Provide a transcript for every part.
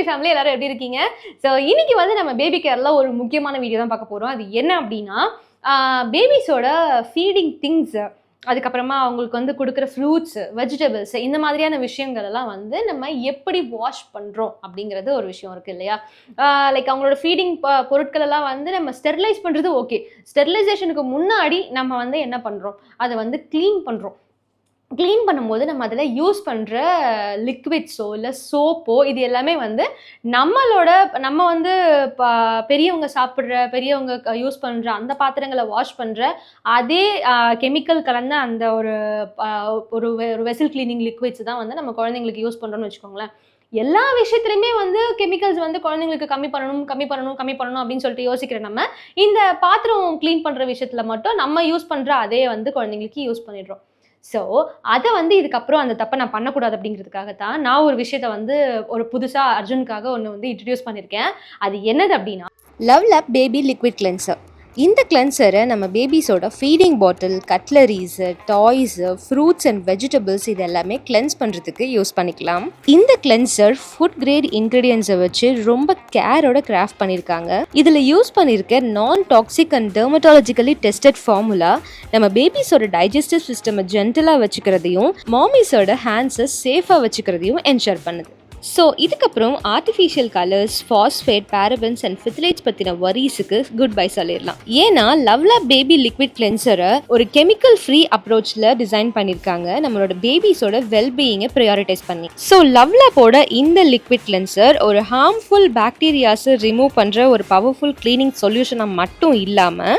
Baby family எல்லாரும் எப்படி இருக்கீங்க? ஸோ இன்னைக்கு வந்து நம்ம பேபி கேரில் ஒரு முக்கியமான வீடியோ தான் பார்க்க போகிறோம் அது என்ன அப்படின்னா பேபிஸோட ஃபீடிங் திங்ஸ் அதுக்கப்புறமா அவங்களுக்கு வந்து கொடுக்குற ஃப்ரூட்ஸ் வெஜிடபிள்ஸ் இந்த மாதிரியான விஷயங்கள் எல்லாம் வந்து நம்ம எப்படி வாஷ் பண்ணுறோம் அப்படிங்கிறது ஒரு விஷயம் இருக்குது இல்லையா? லைக் அவங்களோட ஃபீடிங் பொருட்கள் எல்லாம் வந்து நம்ம ஸ்டெர்லைஸ் பண்ணுறது ஓகே ஸ்டெர்லைசேஷனுக்கு முன்னாடி நம்ம வந்து என்ன பண்ணுறோம் அதை வந்து க்ளீன் பண்ணுறோம் க்ளீன் பண்ணும்போது நம்ம அதில் யூஸ் பண்ணுற லிக்விட்ஸோ இல்லை சோப்போ இது எல்லாமே வந்து நம்மளோட நம்ம வந்து பெரியவங்க சாப்பிட்ற பெரியவங்க யூஸ் பண்ணுற அந்த பாத்திரங்களை வாஷ் பண்ணுற அதே கெமிக்கல் கலந்த அந்த ஒரு ஒரு வெ- வெசல் க்ளீனிங் லிக்விட்ஸ் தான் வந்து நம்ம குழந்தைங்களுக்கு யூஸ் பண்ணுறோன்னு வச்சுக்கோங்களேன். எல்லா விஷயத்துலையுமே வந்து கெமிக்கல்ஸ் வந்து குழந்தைங்களுக்கு கம்மி பண்ணணும் கம்மி பண்ணணும் கம்மி பண்ணணும் அப்படின்னு சொல்லிட்டு யோசிக்கிற நம்ம இந்த பாத்திரம் க்ளீன் பண்ணுற விஷயத்தில் மட்டும் நம்ம யூஸ் பண்ணுற அதே வந்து குழந்தைங்களுக்கு யூஸ் பண்ணிடுறோம். ஸோ அதை வந்து இதுக்கப்புறம் அந்த தப்பை நான் பண்ணக்கூடாது அப்படிங்கிறதுக்காக தான் நான் ஒரு விஷயத்த வந்து ஒரு புதுசாக அர்ஜுனுக்காக ஒன்று வந்து இன்ட்ரடியூஸ் பண்ணியிருக்கேன் அது என்னது அப்படின்னா லவ் லப் பேபி லிக்விட் கிளென்சர் இந்த கிளென்சரை நம்ம பேபிஸோட feeding bottle cutleries toys fruits and vegetables இது எல்லாமே கிளென்ஸ் பண்ணுறதுக்கு யூஸ் பண்ணிக்கலாம். இந்த கிளென்சர் ஃபுட் கிரேட் இன்க்ரீடியன்ஸை வச்சு ரொம்ப கேரோட கிராஃப்ட் பண்ணியிருக்காங்க இதில் யூஸ் பண்ணியிருக்க non toxic and dermatologically tested formula நம்ம பேபிஸோட டைஜஸ்டிவ் சிஸ்டமை ஜென்டலாக வச்சுக்கிறதையும் மாமிஸோட ஹேண்ட்ஸை சேஃபாக வச்சுக்கிறதையும் என்ஷர் பண்ணுது. ஸோ இதுக்கப்புறம் artificial colours phosphate parabens and phthalates பற்றின வரிஸுக்கு குட் பை சொல்லிடலாம் ஏன்னா லவ்லா பேபி லிக்விட் கிளென்சரை ஒரு கெமிக்கல் ஃப்ரீ அப்ரோச்சில் டிசைன் பண்ணியிருக்காங்க நம்மளோட பேபிஸோட வெல்பீயிங்கை ப்ரையாரிட்டைஸ் பண்ணி. ஸோ லவ்லாப்போட இந்த லிக்விட் கிளென்சர் ஒரு ஹார்ம்ஃபுல் பாக்டீரியாஸை ரிமூவ் பண்ணுற ஒரு பவர்ஃபுல் க்ளீனிங் சொல்யூஷனாக மட்டும் இல்லாமல்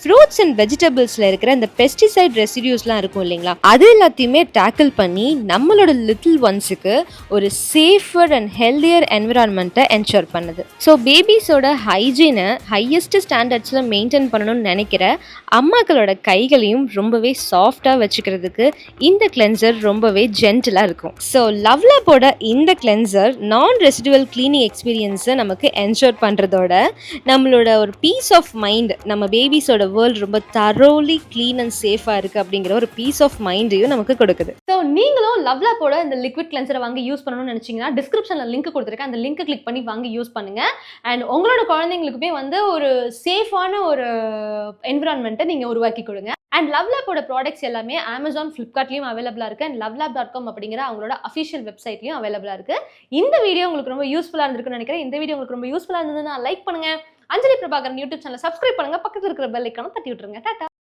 ஃப்ரூட்ஸ் அண்ட் வெஜிடபிள்ஸில் இருக்கிற இந்த பெஸ்டிசைட் ரெசிடியூஸ்லாம் இருக்கும் இல்லைங்களா? அது எல்லாத்தையுமே டேக்கிள் பண்ணி நம்மளோட லிட்டில் ஒன்ஸுக்கு ஒரு சேஃபர் அண்ட் ஹெல்தியர் என்விரான்மெண்ட்டை என்ஷோர் பண்ணுது. ஸோ பேபிஸோட ஹைஜீனை ஹையஸ்ட் ஸ்டாண்டர்ட்ஸில் மெயின்டைன் பண்ணணும்னு நினைக்கிற அம்மாக்களோட கைகளையும் ரொம்பவே சாஃப்டாக வச்சுக்கிறதுக்கு இந்த கிளென்சர் ரொம்பவே ஜென்டிலாக இருக்கும். ஸோ லவ்லாப்போட இந்த கிளென்சர் நான் ரெசிடுவல் க்ளீனிங் எக்ஸ்பீரியன்ஸை நமக்கு என்ஷோர் பண்ணுறதோட நம்மளோட ஒரு பீஸ் ஆஃப் மைண்ட் நம்ம பேபிஸோட வேர்ல்டு ரொம்ப தரோலி க்ளீன் அண்ட் சேஃபாக இருக்குது அப்படிங்கிற ஒரு பீஸ் ஆஃப் மைண்டையும் நமக்கு கொடுக்குது. ஸோ நீங்களும் லவ்லாப்போட இந்த லிக்விட் கிளென்சரை வாங்கி யூஸ் பண்ணணும்னு நினச்சிங்கன்னா டிஸ்கிரிப்ஷனில் லிங்க் கொடுத்துருக்கேன். அந்த லிங்க் கிளிக் பண்ணி வாங்கி யூஸ் பண்ணுங்க. அண்ட் உங்களோட குழந்தைங்களுக்குமே வந்து ஒரு சேஃபான ஒரு என்விரான்மெண்ட்டை நீங்கள் உருவாக்கி கொடுங்க. அண்ட் லவ்லாப்போட ப்ராடக்ட்ஸ் எல்லாமே அமேசான் ஃப்ளிப்கார்ட்லையும் அவைலபிளாக இருக்குது அண்ட் லவ்லாப் டாட் காம் அப்படிங்கிற அவங்களோட அஃபிஷியல் வெப்சைட்லையும் அவைலபிளாக இருக்குது இந்த வீடியோ உங்களுக்கு ரொம்ப யூஸ்ஃபுல்லாக இருந்திருக்குன்னு நினைக்கிறேன். இந்த வீடியோ உங்களுக்கு ரொம்ப யூஸ்ஃபுல்லாக இருந்ததுன்னா லைக் பண்ணுங்க. Anjali Prabhakaran YouTube channel subscribe பண்ணுங்க. பக்கத்தில் இருக்கிற பெல் ஐக்கான தட்டி விட்டுருங்க. டாட்டா.